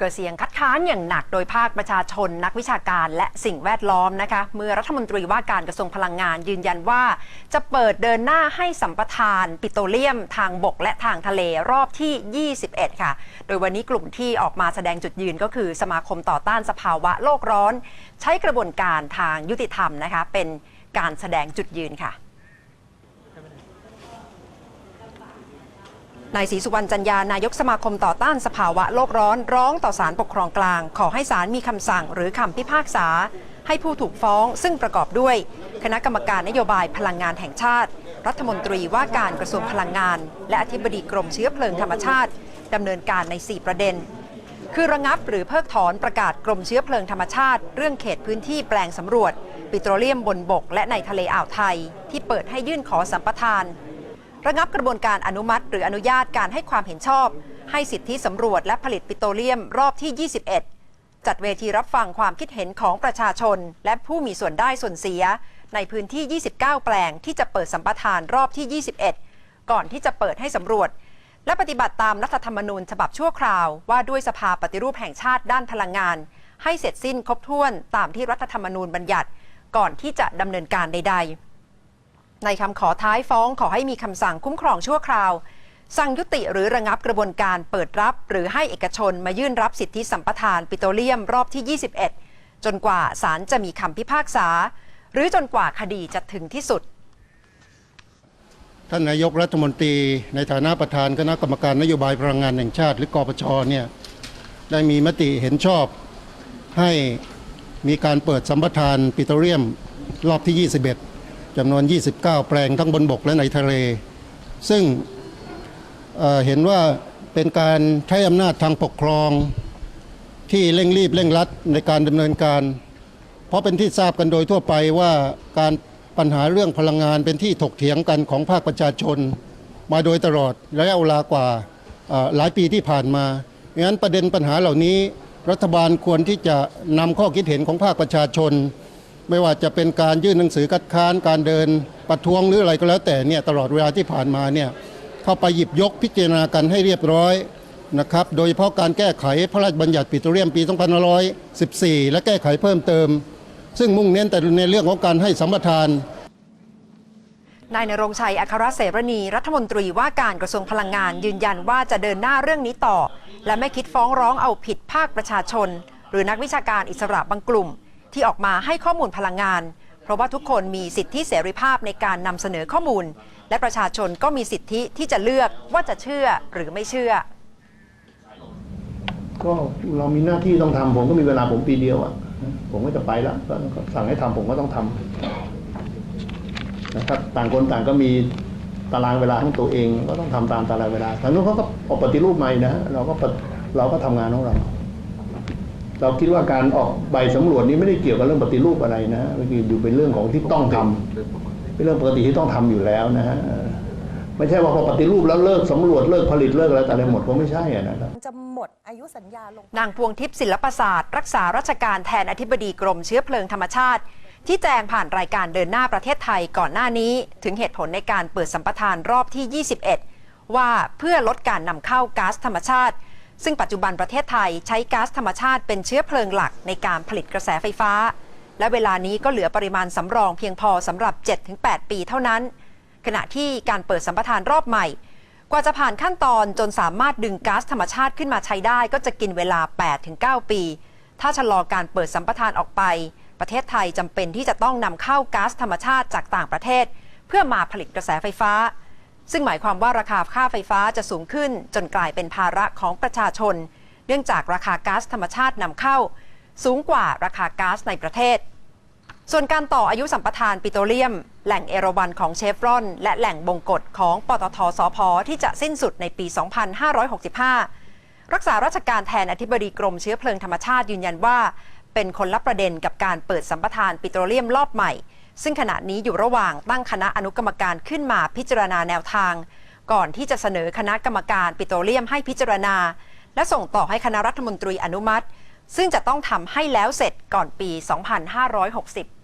เกิดเสียงคัดค้านอย่างหนักโดยภาคประชาชน นักวิชาการและสิ่งแวดล้อมนะคะเมื่อรัฐมนตรีว่าการกระทรวงพลังงานยืนยันว่า จะเปิดเดินหน้าให้สัมปทาน ปิโตรเลียม ทางบกและทางทะเลรอบที่ 21 ค่ะ โดยวันนี้กลุ่มที่ออกมาแสดงจุดยืนก็คือสมาคมต่อต้านสภาวะโลกร้อน ใช้กระบวนการทางยุติธรรมนะคะเป็นการแสดงจุดยืนค่ะ นายศรีสุวรรณจันยานายกสมาคมต่อต้านสภาวะโลกร้อนร้องต่อศาลปกครองกลาง ขอให้ศาลมีคำสั่งหรือคำพิพากษา ให้ผู้ถูกฟ้องซึ่งประกอบด้วย คณะกรรมการนโยบายพลังงานแห่งชาติ รัฐมนตรีว่าการกระทรวงพลังงาน และอธิบดีกรมเชื้อเพลิงธรรมชาติดำเนินการใน 4 ประเด็น คือระงับหรือเพิกถอนประกาศกรมเชื้อเพลิงธรรมชาติ เรื่องเขตพื้นที่แปลงสำรวจ ปิโตรเลียมบนบก และในทะเลอ่าวไทย ที่เปิดให้ยื่นขอสัมปทาน ระงับกระบวนการอนุมัติ หรืออนุญาตการให้ความเห็นชอบ ให้สิทธิสำรวจและผลิตปิโตรเลียมรอบที่ 21 จัดเวทีรับฟังความคิดเห็นของประชาชน และผู้มีส่วนได้ส่วนเสีย ในพื้นที่ 29 แปลงที่จะเปิดสัมปทานรอบที่ 21 ก่อนที่จะเปิดให้สำรวจ และปฏิบัติตามรัฐธรรมนูญฉบับชั่วคราว ว่าด้วยสภาปฏิรูปแห่งชาติด้านพลังงาน ให้เสร็จสิ้นครบถ้วนตามที่รัฐธรรมนูญบัญญัติ ก่อนที่จะดำเนินการใด ๆ ในคำขอท้ายฟ้องขอให้มีคำสั่งคุ้มครองชั่วคราว สั่งยุติหรือระงับกระบวนการเปิดรับ หรือให้เอกชนมายื่นรับสิทธิสัมปทานปิโตรเลียมรอบที่ 21 จนกว่าศาลจะมีคำพิพากษา หรือจนกว่าคดีจะถึงที่สุด ท่านนายกรัฐมนตรี ในฐานะประธานคณะกรรมการนโยบายพลังงานแห่งชาติ หรือกปชเนี่ยได้มีมติเห็นชอบให้มีการเปิดสัมปทานปิโตรเลียมรอบที่ 21 จำนวน 29 แปลงทั้งบนบกและในทะเล ซึ่งเเห็นว่าเป็นการใช้อำนาจทางปกครองที่เร่งรีบเร่งรัดในการดำเนินการ เพราะเป็นที่ทราบกันโดยทั่วไปว่าการปัญหาเรื่องพลังงานเป็นที่ถกเถียงกันของภาคประชาชน มาโดยตลอดระยะเวลากว่าหลายปีที่ผ่านมาดังนั้นประเด็นปัญหาเหล่านี้ รัฐบาลควรที่จะนำข้อคิดเห็นของภาคประชาชน ไม่ว่าจะเป็นการยื่นหนังสือคัดค้านการเดินประท้วงหรืออะไรก็แล้วแต่เนี่ยตลอดเวลาที่ผ่านมาเนี่ยเข้าไปหยิบยกพิจารณากันให้เรียบร้อยนะครับโดยเฉพาะการแก้ไขพระราชบัญญัติปิโตรเลียมปี2514 และแก้ไขเพิ่มเติม ซึ่งมุ่งเน้นแต่ในเรื่องของการให้สัมปทานนายนรงชัย อัครเสรณีรัฐมนตรีว่าการกระทรวงพลังงานยืนยันว่าจะเดินหน้าเรื่องนี้ต่อ และไม่คิดฟ้องร้องเอาผิดภาคประชาชน หรือนักวิชาการอิสระบางกลุ่ม ที่ออกมาให้ข้อมูลพลังงาน เพราะว่าทุกคนมีสิทธิเสรีภาพในการนำเสนอข้อมูล และประชาชนก็มีสิทธิที่จะเลือกว่าจะเชื่อหรือไม่เชื่อ ก็เรามีหน้าที่ต้องทำผมก็มีเวลาผมปีเดียวอะผมก็จะไปแล้วก็สั่งให้ทำผมก็ต้องทำนะครับต่างคนต่างก็มีตารางเวลาของตัวเองก็ต้องทำตามตารางเวลาทางนู้นเขาก็ออกปฏิรูปใหม่นะเราก็เราก็ทำงานของเรา เราคิดว่าการออกใบสำรวจนี้ไม่ได้เกี่ยวกับเรื่องปฏิรูปอะไรนะมันคืออยู่เป็นเรื่องของที่ต้องทำเป็นเรื่องปกติที่ต้องทำอยู่แล้วนะฮะไม่ใช่ว่าพอปฏิรูปแล้วเลิกสำรวจเลิกผลิตเลิกอะไรแต่อะไรหมดก็ไม่ใช่อะนะครับจะหมดอายุสัญญาลงนางพวงทิพย์ศิลปศาสตร์ รักษาราชการแทนอธิบดีกรมเชื้อเพลิงธรรมชาติที่แจงผ่านรายการเดินหน้าประเทศไทยก่อนหน้านี้ ถึงเหตุผลในการเปิดสัมปทานรอบที่ 21 ว่าเพื่อลดการนำเข้าก๊าซธรรมชาติ ซึ่งปัจจุบันประเทศไทยใช้ก๊าซธรรมชาติเป็นเชื้อเพลิงหลักในการผลิตกระแสไฟฟ้า และเวลานี้ก็เหลือปริมาณสำรองเพียงพอสำหรับ 7-8 ปีเท่านั้น ขณะที่การเปิดสัมปทานรอบใหม่ กว่าจะผ่านขั้นตอนจนสามารถดึงก๊าซธรรมชาติขึ้นมาใช้ได้ ก็จะกินเวลา 8-9 ปี ถ้าชะลอการเปิดสัมปทานออกไป ประเทศไทยจำเป็นที่จะต้องนำเข้าก๊าซธรรมชาติจากต่างประเทศ เพื่อมาผลิตกระแสไฟฟ้า ซึ่งหมายความว่าราคาค่าไฟฟ้าจะสูงขึ้นจนกลายเป็นภาระของประชาชน เนื่องจากราคาก๊าซธรรมชาตินำเข้า สูงกว่าราคาก๊าซในประเทศ ส่วนการต่ออายุสัมปทานปิโตรเลียม แหล่งเอราวันของเชฟรอน และแหล่งบงกฎของปตทสพที่จะสิ้นสุดในปี 2565 รักษาราชการแทนอธิบดีกรมเชื้อเพลิงธรรมชาติยืนยันว่า เป็นคนละประเด็นกับการเปิดสัมปทานปิโตรเลียมรอบใหม่ ซึ่งขณะนี้อยู่ระหว่างตั้งคณะอนุกรรมการขึ้นมาพิจารณาแนวทาง ก่อนที่จะเสนอคณะกรรมการปิโตรเลียมให้พิจารณา และส่งต่อให้คณะรัฐมนตรีอนุมัติ ซึ่งจะต้องทำให้แล้วเสร็จก่อนปี 2560